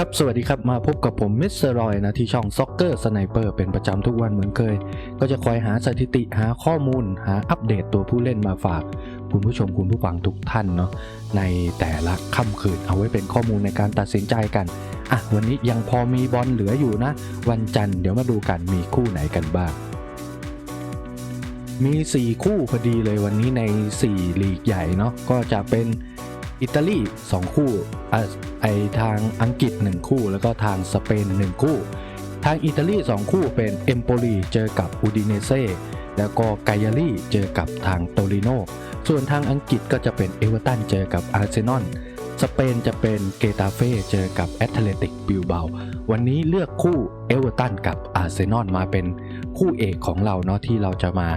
ครับ สวัสดีครับ มาพบกับผมมิสเตอร์รอยนะ ที่ช่องซ็อกเกอร์สไนเปอร์เป็นประจำทุกวันเหมือนเคย ก็จะคอยหาสถิติหาข้อมูล หาอัปเดตตัวผู้เล่นมาฝาก คุณผู้ชมคุณผู้ฟังทุกท่านเนาะในแต่ละค่ำคืนเอาไว้เป็นข้อมูลในการตัดสินใจกัน อะ วันนี้ยังพอมีบอลเหลืออยู่นะ วันจันทร์เดี๋ยวมาดูกันมีคู่ไหนกันบ้างมี 4 คู่พอดีเลยวันนี้ใน 4 ลีกใหญ่เนาะก็จะเป็น อิตาลี 2 คู่ไอทางอังกฤษ 1 คู่ แล้วก็ทางสเปน 1 คู่ ทางอิตาลี 2 คู่เป็นเอมโปลีเจอกับอูดิเนเซ่แล้วก็ไกยาลีเจอกับทางโตริโนส่วนทางอังกฤษก็จะเป็นเอเวอร์ตันเจอกับอาร์เซนอลสเปนจะเป็นเกตาเฟ่เจอกับแอตเลติกบิลเบาวันนี้เลือกคู่เอเวอร์ตันกับอาร์เซนอลมาเป็นคู่เอกของเราเนาะที่เราจะมา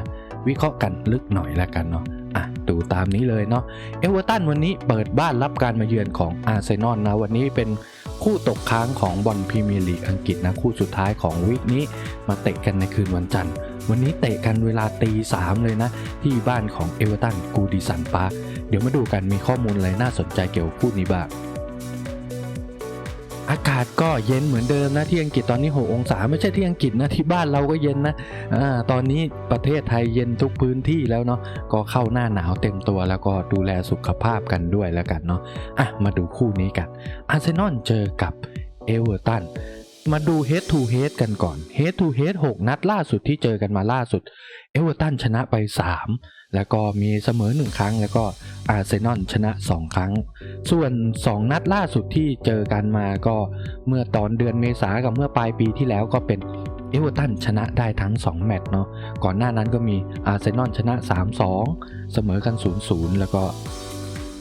วิเคราะห์กันลึกหน่อยแล้วกันเนาะ อะดูตามนี้เลยเนาะเอเวอร์ตันวันนี้เปิดบ้านรับการมาเยือนของอาร์เซนอลนะวันนี้เป็นคู่ตกค้างของบอลพรีเมียร์ลีกอังกฤษนะคู่สุดท้ายของวีคนี้มาเตะกันในคืนวันจันทร์ วันนี้เตะกันเวลาตีสามเลยนะ ที่บ้านของเอเวอร์ตันกูดิสันปาร์เดี๋ยวมาดูกันมีข้อมูลอะไรน่าสนใจเกี่ยวกับคู่นี้บ้าง อากาศก็เย็นเหมือนเดิมนะที่อังกฤษตอนนี้ 6 องศา ไม่ใช่ที่อังกฤษนะที่บ้านเราก็เย็นนะอ่าตอนนี้ประเทศไทยเย็นทุกพื้นที่แล้วเนาะก็เข้าหน้าหนาวเต็มตัวแล้วก็ดูแลสุขภาพกันด้วยแล้วกันเนาะอะมาดูคู่นี้กันอาร์เซนอลเจอกับเอเวอร์ตันมาดู head to head กันก่อน head to head 6 นัดล่าสุดที่เจอกันมาล่าสุด เอเวอร์ตันชนะไป 3 แล้วก็มีเสมอ 1 ครั้ง แล้วก็อาร์เซนอลชนะ 2 ครั้ง ส่วน 2 นัดล่าสุดที่เจอกันมาก็เมื่อตอนเดือนเมษากับเมื่อปลายปีที่แล้วก็เป็นเอเวอร์ตันชนะได้ทั้ง 2 แมตช์เนาะก่อนหน้านั้นก็มีอาร์เซนอลชนะ 3-2 เสมอกัน 0-0 แล้วก็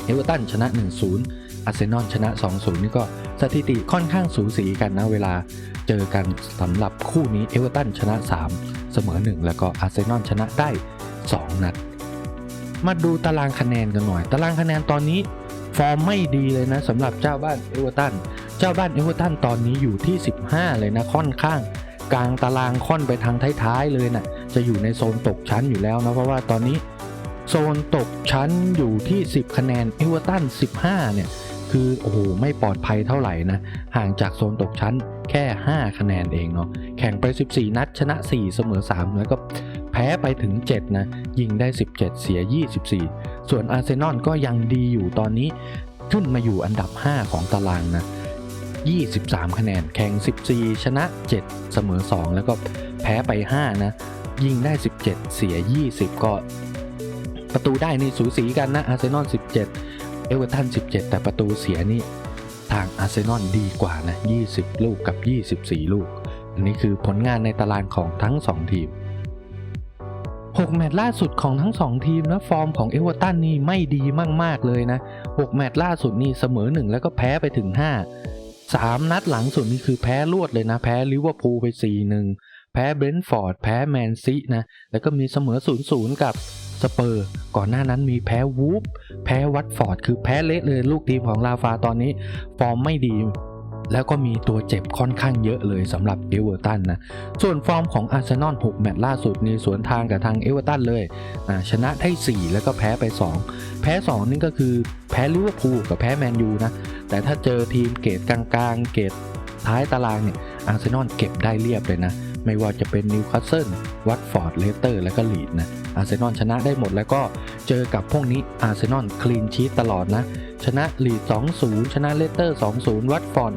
เอเวอร์ตันชนะ 1-0 อาร์เซนอลชนะ 2-0 นี่ก็สถิติค่อนข้างสูสีกันนะเวลาเจอกันสำหรับคู่นี้เอเวอร์ตันชนะ 3 เสมอ 1 แล้วก็อาร์เซนอลชนะได้ 2 นัด มาดูตารางคะแนนกันหน่อย ตารางคะแนนตอนนี้ฟอร์มไม่ดีเลยนะสำหรับเจ้าบ้านเอเวอร์ตัน เจ้าบ้านเอเวอร์ตันตอนนี้อยู่ที่ 15 เลยนะค่อนข้าง กลางตารางค่อนไปทางท้ายๆเลยนะจะอยู่ในโซนตกชั้นอยู่แล้วนะเพราะว่าตอนนี้โซนตกชั้นอยู่ที่ 10 คะแนนเอเวอร์ตัน 15 เนี่ยคือโอ้โหไม่ปลอดภัยเท่าไหร่นะห่างจากโซนตกชั้นแค่ 5 คะแนนเองเนาะแข่งไป 14 นัดชนะ 4 เสมอ 3 แล้วก็ แพ้ไปถึง 7 นะ ยิงได้ 17 เสีย 24 ส่วนอาร์เซนอลก็ยังดีอยู่ตอนนี้ขึ้นมาอยู่อันดับ 5 ของตารางนะ 23 คะแนนแข่ง 14 ชนะ 7 เสมอ 2 แล้วก็แพ้ไป 5 นะ ยิงได้ 17 เสีย 20 ก็ประตูได้นี่สูสีกันนะอาร์เซนอล 17 เอเวอร์ตัน 17 แต่ประตูเสียนี่ทางอาร์เซนอลดีกว่านะ 20 ลูกกับ 24 ลูก อันนี้คือผลงานในตารางของทั้ง 2 ทีม 6 แมตช์ล่าสุดของทั้ง 2 ทีมนะ ฟอร์มของเอเวอร์ตันนี่ไม่ดีมาก ๆ เลยนะ 6 แมตช์ล่าสุดนี่เสมอ 1 แล้วก็แพ้ไปถึง 5 3 นัดหลังสุดนี่คือแพ้รวดเลยนะ แพ้ลิเวอร์พูลไป 4-1 แพ้เบรนท์ฟอร์ด แพ้แมนซีนะ แล้วก็มีเสมอ 0-0 กับสเปอร์ ก่อนหน้านั้นมีแพ้วูฟแพ้วัตฟอร์ด คือแพ้เละเลยลูกทีมของลาฟาตอนนี้ ฟอร์มไม่ดี แล้วก็มีตัวเจ็บค่อนข้างเยอะเลยสำหรับเอเวอร์ตันนะ ส่วนฟอร์มของอาร์เซนอล6แมตช์ล่าสุดนี่สวนทางกับทางเอเวอร์ตันเลยชนะได้ 4 แล้วก็แพ้ไป 2 แพ้ 2 นี่ก็คือแพ้ลิเวอร์พูลกับแพ้แมนยูนะ แต่ถ้าเจอทีมเกรดกลางๆ เกรดท้ายตารางเนี่ยอาร์เซนอลเก็บได้เรียบเลยนะ ไม่ว่าจะเป็นนิวคาสเซิลวัตฟอร์ดเลสเตอร์แล้วก็ลีดนะอาร์เซนอลชนะได้หมดแล้วก็เจอกับพวกนี้อาร์เซนอลคลีนชีตตลอดนะ ชนะลีด 2-0 ชนะเลสเตอร์ 2-0 วัตฟอร์ด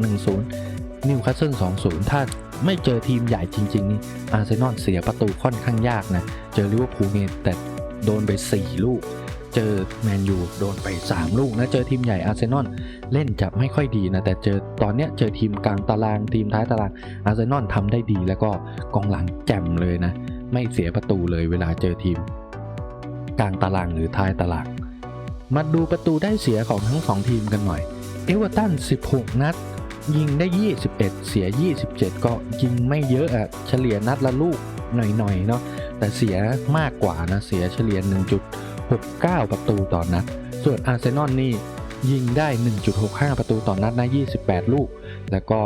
1-0 นิวคาสเซิล 2-0 ถ้าไม่เจอทีมใหญ่จริง ๆ นี่อาร์เซนอลเสียประตูค่อนข้างยากนะ เจอลิเวอร์พูลเนี่ยแต่โดนไป 4 ลูก เจอแมนยูโดนไป 3 ลูกนะเจอทีมใหญ่อาร์เซนอลเล่นจะไม่ค่อยดีนะแต่เจอตอนเนี้ยเจอทีมกลางตารางทีมท้ายตารางอาร์เซนอลทำได้ดีแล้วก็กองหลังแจ่มเลยนะ ไม่เสียประตูเลยเวลาเจอทีม กลางตารางหรือท้ายตาราง มาดูประตูได้เสียของทั้งสองทีมกันหน่อยเอเวอร์ตัน 16 นัดยิงได้ 21 เสีย 27 ก็ยิงไม่เยอะอะเฉลี่ยนัดละลูกหน่อยๆเนาะแต่เสียมากกว่านะเสียเฉลี่ย 69ประตูต่อนัด ส่วนอาร์เซนอลนี่ยิงได้ 1.65 ประตูต่อนัดนะ28 ลูก แล้วก็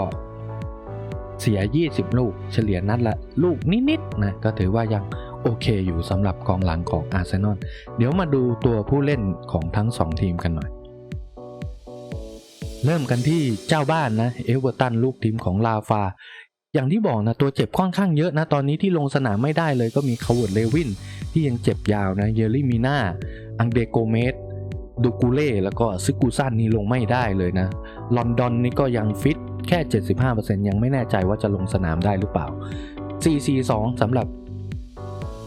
เสีย 20 ลูก เฉลี่ยนัดละลูกนิดๆนะ ก็ถือว่ายังโอเคอยู่สำหรับกองหลังของอาร์เซนอล เดี๋ยวมาดูตัวผู้เล่นของทั้ง 2 ทีมกันหน่อย เริ่มกันที่เจ้าบ้านนะ เอเวอร์ตันลูกทีมของลาฟา อย่างที่บอกนะตัวเจ็บค่อนข้างเยอะนะ ตอนนี้ที่ลงสนามไม่ได้เลยก็มีคาร์เวิร์ดเลวินที่ยังเจ็บยาวนะเยลลี่มีนาอังเดโกเมสดูกูเล่แล้วก็ซึกูซันนี่ลงไม่ได้เลยนะ ลอนดอนนี่ก็ยังฟิตแค่ 75%ยังไม่แน่ใจว่าจะลงสนามได้หรือเปล่า 4-4-2สำหรับ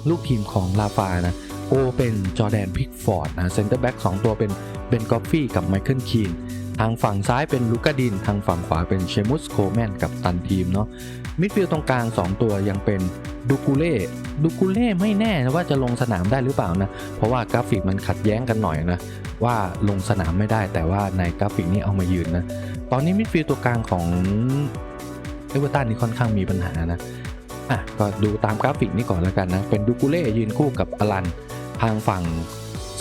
ลูกทีมของลาฟานะโอเป็นจอแดนพิกฟอร์ดนะเซนเตอร์แบ็กสองตัวเป็นเบนกอฟฟี่กับไมเคิลคีน ทางฝั่งซ้ายเป็นลูกาดิน ทางฝั่งขวาเป็นเชมุสโคแมนกับตันทีมเนาะมิดฟิลด์ตรงกลาง 2 ตัวยังเป็นดูกูเล่ดูกูเล่ไม่แน่นะว่าจะลงสนามได้หรือเปล่านะ เพราะว่ากราฟิกมันขัดแย้งกันหน่อยนะ ว่าลงสนามไม่ได้แต่ว่าในกราฟิกนี้เอามายืนนะ ตอนนี้มิดฟิลด์ตัวกลางของเอเวอร์ตันนี่ค่อนข้างมีปัญหานะอะก็ดูตามกราฟิกนี้ก่อนแล้วกันนะ เป็นดูกูเล่ยืนคู่กับอลัน ทางฝั่ง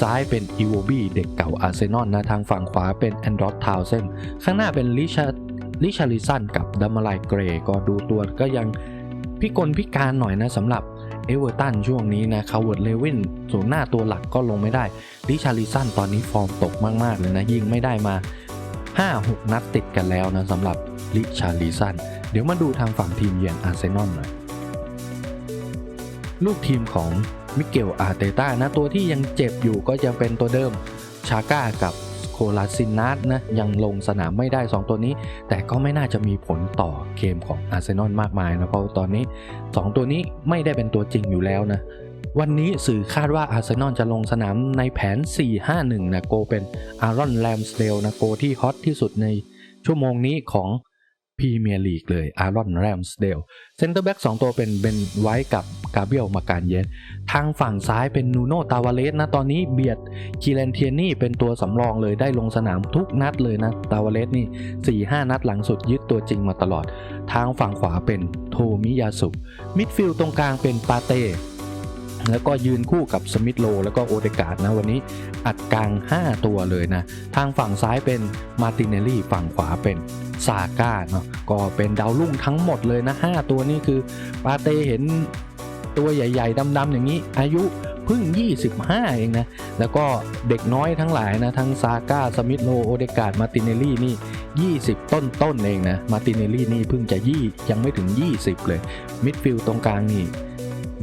ซ้ายเป็นอีโวบีเด็กเก่าอาร์เซนอลนะทางฝั่งขวาเป็นแอนดรอสทาวเซนข้างหน้าเป็นลิชาลิชาริสันกับดัมมาไลเกรก็ดูตัวก็ยังพิกลพิการหน่อยนะสำหรับเอเวอร์ตันช่วงนี้นะคาร์เวิร์ดเลวินส่วนหน้าตัวหลักก็ลงไม่ได้ลิชาริสันตอนนี้ฟอร์มตกมาก ๆ เลยนะ ยิงไม่ได้มา 5-6 นัดติดกันแล้วนะสำหรับลิชาริสันเดี๋ยวมาดูทางฝั่งทีมเยือนอาร์เซนอลหน่อยลูกทีมของ มิเกลอาร์เตต้านะตัวที่ยังเจ็บอยู่ก็ยังเป็นตัวเดิมชาก้ากับโคลาซินนัสนะยังลงสนามไม่ได้ 2 ตัวนี้ แต่ก็ไม่น่าจะมีผลต่อเกมของอาร์เซนอลมากมายนะเพราะตอนนี้ 2 ตัวนี้ไม่ได้เป็นตัวจริงอยู่แล้วนะวันนี้สื่อคาดว่าอาร์เซนอลจะลงสนามในแผน 4-5-1 นะโกเป็นอารอนแรมสเดลนะโกที่ฮอตที่สุดในชั่วโมงนี้ของ พรีเมียร์ลีกเลยอารอนแรมสเดลเซนเตอร์แบ็ก2ตัวเป็นเบนไว้กับกาเบียลมาการเยสทางฝั่งซ้ายเป็นนูโนตาวาเลสนะตอนนี้เบียดคีเลนเทียนี่เป็นตัวสำรองเลยได้ลงสนามทุกนัดเลยนะตาวาเลสนี่ 4-5 นัดหลังสุดยึดตัวจริงมาตลอด ทางฝั่งขวาเป็นโทมิยาสุมิดฟิลด์ตรงกลางเป็นปาเต้แล้วก็ยืนคู่กับสมิธโลแล้วก็โอเดกาดนะวันนี้อัดกลาง 5 ตัวเลยนะ ทางฝั่งซ้ายเป็นมาติเนลลี่ฝั่งขวาเป็น ซาก้าเนาะก็เป็นดาวรุ่งทั้งหมดเลยนะ 5 ตัวนี้คือปาเต้เห็นตัวใหญ่ ๆดำๆอย่างนี้ อายุเพิ่ง 25 เองนะ แล้วก็เด็กน้อยทั้งหลายนะ ทั้งซาก้าสมิธโลโอเดการ์ดมาติเนลลี่นี่ 20 ต้นต้นๆเองนะ มาติเนลลี่นี่เพิ่งจะยี่ยังไม่ถึง 20 เลย มิดฟิลด์ตรงกลางนี่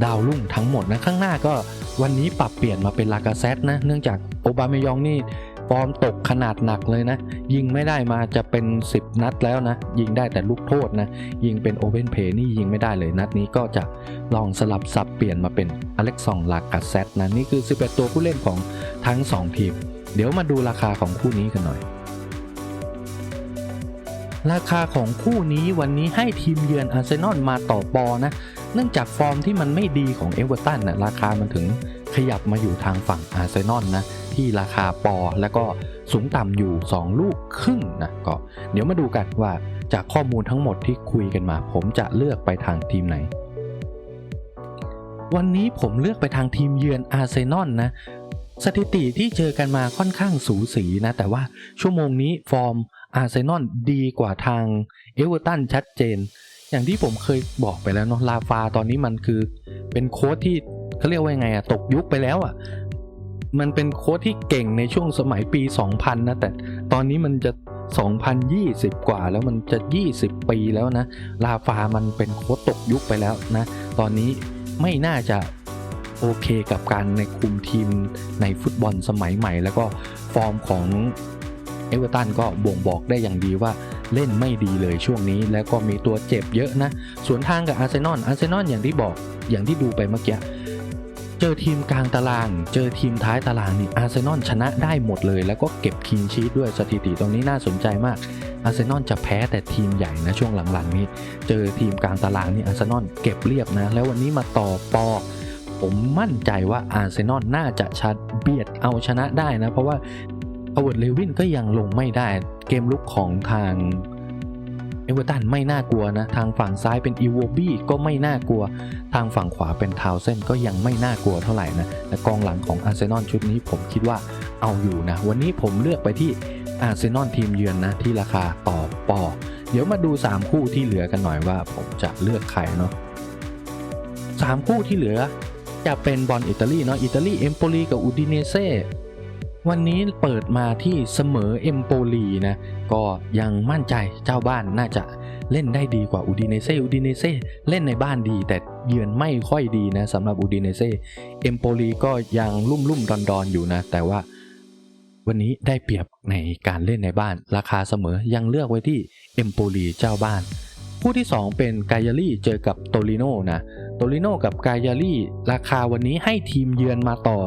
ดาวรุ่งทั้งหมดนะ ข้างหน้าก็วันนี้ปรับเปลี่ยนมาเป็นลากาเซตนะ เนื่องจากโอบามายองนี่ ฟอร์มตกขนาดหนักเลยนะ ยิงไม่ได้มาจะเป็น 10 นัดแล้วนะ ยิงได้แต่ลูกโทษนะ ยิงเป็นโอเ n นเพย์นี่ยิงไม่ได้เลยนัดนี้ก็จะลองสลับสับเปลี่ยนมาเป็นอเล็กซองลากาเซตนะนี่คือ 11 ตัวผู้เล่นของทั้ง 2 ทีม เดี๋ยวมาดูราคาของคู่นี้กันหน่อยราคาของคู่นี้วันนี้ให้ทีมเยือนอาร์เซนอลมาต่อปอนะ เนื่องจากฟอร์มที่มันไม่ดีของเอเวอร์ตันนะราคามันถึงขยับมาอยู่ทางฝั่งอาร์เซนอลนะ ที่ราคาปอ แล้วก็สูงต่ำอยู่ 2 ลูกครึ่งนะก็เดี๋ยวมาดูกันว่าจากข้อมูลทั้งหมดที่คุยกันมา ผมจะเลือกไปทางทีมไหน วันนี้ผมเลือกไปทางทีมเยือนอาร์เซนอลนะ สถิติที่เจอกันมาค่อนข้างสูสีนะ แต่ว่าชั่วโมงนี้ฟอร์มอาร์เซนอลดีกว่าทางเอเวอร์ตันชัดเจน อย่างที่ผมเคยบอกไปแล้วเนาะลาฟาตอนนี้มันคือ เป็นโค้ชที่เขาเรียกว่ายังไงอะตกยุคไปแล้วอะ มันเป็นโค้ชที่เก่งในช่วงสมัยปี 2000 นะ แต่ตอนนี้มันจะ 2020 กว่าแล้วมันจะ 20 ปีแล้วนะ ลาฟามันเป็นโค้ชตกยุคไปแล้วนะ ตอนนี้ไม่น่าจะโอเคกับการในคุมทีมในฟุตบอลสมัยใหม่ แล้วก็ฟอร์มของเอเวอร์ตันก็บ่งบอกได้อย่างดีว่าเล่นไม่ดีเลยช่วงนี้ แล้วก็มีตัวเจ็บเยอะนะ ส่วนทางกับอาร์เซนอลอาร์เซนอลอย่างที่บอกอย่างที่ดูไปเมื่อกี้ เจอทีมกลางตาราง เจอทีมท้ายตารางนี่อาร์เซนอลชนะได้หมดเลย แล้วก็เก็บคินชีทด้วยสถิติตรงนี้น่าสนใจมากอาร์เซนอลจะแพ้แต่ทีมใหญ่นะช่วงหลังๆนี้ เจอทีมกลางตารางนี่อาร์เซนอลเก็บเรียบนะ แล้ววันนี้มาต่อปอผมมั่นใจว่าอาร์เซนอลน่าจะชัดเบียดเอาชนะได้นะ เพราะว่าอเวิร์ดเลวินก็ยังลงไม่ได้ เกมลุกของทาง เอเวอร์ตันไม่น่ากลัวนะ ทางฝั่งซ้ายเป็นอีโวบี้ก็ไม่น่ากลัว ทางฝั่งขวาเป็นทาวเซนก็ยังไม่น่ากลัวเท่าไหร่นะและกองหลังของอาร์เซนอลชุดนี้ผมคิดว่าเอาอยู่นะ วันนี้ผมเลือกไปที่อาร์เซนอลทีมเยือนนะ ที่ราคาต่อปอ เดี๋ยวมาดู 3 คู่ที่เหลือกันหน่อยว่าผมจะเลือกใครเนาะสามคู่ที่เหลือจะเป็นบอลอิตาลีเนาะอิตาลีเอมโปลีกับอูดิเนเซ่ วันนี้เปิดมาที่เสมอเอมโปลีนะ ก็ยังมั่นใจเจ้าบ้านน่าจะเล่นได้ดีกว่าอูดิเนเซ่อูดิเนเซ่เล่นในบ้านดี แต่เยือนไม่ค่อยดีนะสำหรับอูดิเนเซ่เอมโปลีก็ยังลุ่มลุ่มดอนดอนๆอยู่นะ แต่ว่าวันนี้ได้เปรียบในการเล่นในบ้าน ราคาเสมอยังเลือกไว้ที่เอมโปลีเจ้าบ้าน คู่ที่ 2 เป็นกายารี่เจอกับโตริโนนะโตริโนกับกายารี่ราคาวันนี้ให้ทีมเยือนมาต่อ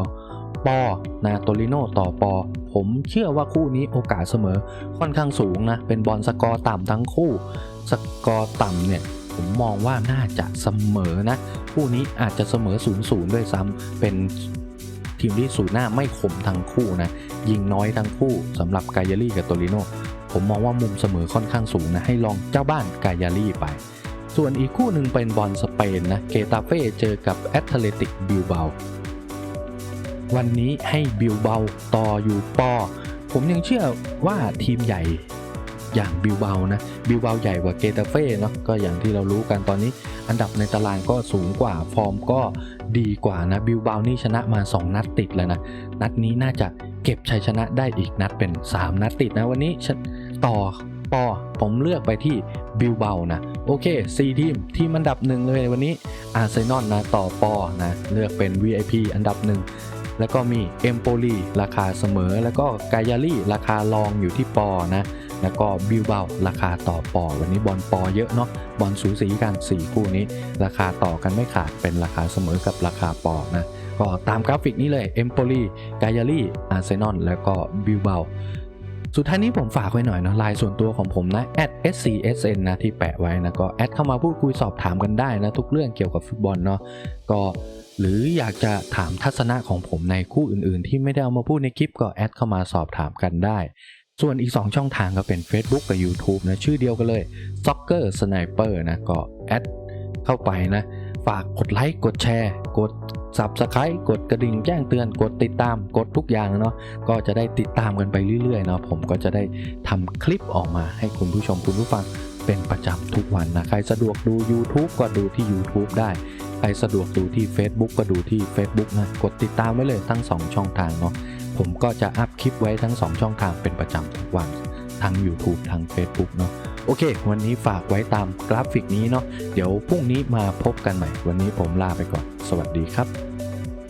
ปอนะโตริโนต่อปอ ผมเชื่อว่าคู่นี้โอกาสเสมอค่อนข้างสูงนะ เป็นบอลสกอร์ต่ำทั้งคู่ สกอร์ต่ำเนี่ยผมมองว่าน่าจะเสมอนะ คู่นี้อาจจะเสมอ0-0ด้วยซ้ำเป็นทีมที่สูนหน้าไม่คมทั้งคู่นะยิงน้อยทั้งคู่สำหรับกายารี่กับโตริโนผมมองว่ามุมเสมอค่อนข้างสูงนะ ให้ลองเจ้าบ้านกายารี่ไป ส่วนอีกคู่หนึ่งเป็นบอลสเปนนะเกตาเฟ่เจอกับแอตเลติกบิลเบา วันนี้ให้บิลเบาต่ออยู่ปอ ผมยังเชื่อว่าทีมใหญ่อย่างบิลเบานะบิลเบาใหญ่กว่าเกตาเฟ่เนาะก็อย่างที่เรารู้กันตอนนี้ อันดับในตารางก็สูงกว่าฟอร์มก็ดีกว่านะบิลเบานี่ชนะมา 2 นัดติดแล้วนะนัดนี้น่าจะเก็บชัยชนะได้อีกนัดเป็น 3 นัดติดนะวันนี้ฉันต่อปอผมเลือกไปที่บิลเบานะโอเค 4 ทีม ทีมอันดับหนึ่งเลยวันนี้อาร์เซนอลนะต่อปอนะเลือกเป็น VIP อันดับหนึ่ง แล้วก็มีเอมโปลีราคาเสมอ แล้วก็กายาลี่ราคารองอยู่ที่ปอนะแล้วก็บิลเบาราคาต่อปอ วันนี้บอลปอเยอะเนาะบอลสูสีกัน 4 คู่นี้ ราคาต่อกันไม่ขาดเป็นราคาเสมอกับราคาปอนะก็ตามกราฟิกนี้เลยเอมโปลีกายาลี่อาร์เซนอลแล้วก็บิลเบาสุดท้ายนี้ผมฝากไว้หน่อยนะไลน์ส่วนตัวของผมนะ @scsn นะที่แปะไว้นะก็แอดเข้ามาพูดคุยสอบถามกันได้นะ ทุกเรื่องเกี่ยวกับฟุตบอลเนาะก็ หรืออยากจะถามทัศนะของผมในคู่อื่นๆ ที่ไม่ได้เอามาพูดในคลิปก็แอดเข้ามาสอบถามกันได้ ส่วนอีก 2 ช่องทางก็เป็น Facebook กับ YouTube นะ ชื่อเดียวกันเลย Soccer Sniper นะ ก็แอดเข้าไปนะ ฝากกดไลค์กดแชร์ กด Subscribe กดกระดิ่งแจ้งเตือนกดติดตามกดทุกอย่างเนาะก็จะได้ติดตามกันไปเรื่อยๆเนาะผมก็จะได้ทำคลิปออกมาให้คุณผู้ชมคุณผู้ฟังเป็นประจำทุกวันนะ ใครสะดวกดู YouTube ก็ดูที่ YouTube ได้ ใครสะดวกดูที่ Facebook ก็ดูที่ Facebook นะ กดติดตามไว้เลยทั้ง 2 ช่องทางเนาะ ผมก็จะอัพคลิปไว้ทั้ง 2 ช่องทางเป็นประจำทุกวันทั้ง YouTube ทั้ง Facebook เนาะโอเค วันนี้ฝากไว้ตามกราฟิกนี้เนาะเดี๋ยวพรุ่งนี้มาพบกันใหม่ วันนี้ผมลาไปก่อน สวัสดีครับ